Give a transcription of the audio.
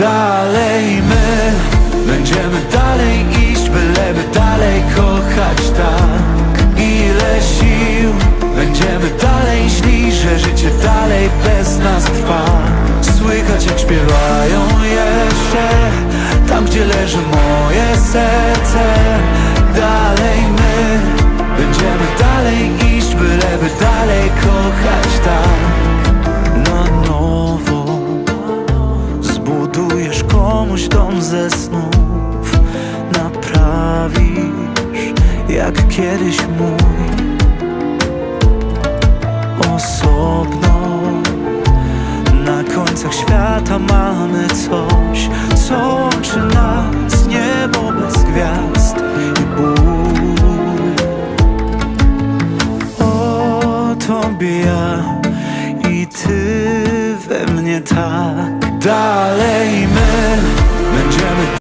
Dalej my Będziemy dalej iść Byleby dalej kochać tak. Ile sił Będziemy dalej szli Że życie dalej bez nas trwa. Słychać jak śpiewają jeszcze Tam gdzie leży moje serce komuś dom ze snów Naprawisz jak kiedyś mój. Osobno Na końcach świata mamy coś Co łączy nas Niebo bez gwiazd i ból. O tobie ja i ty we mnie tak Dalej my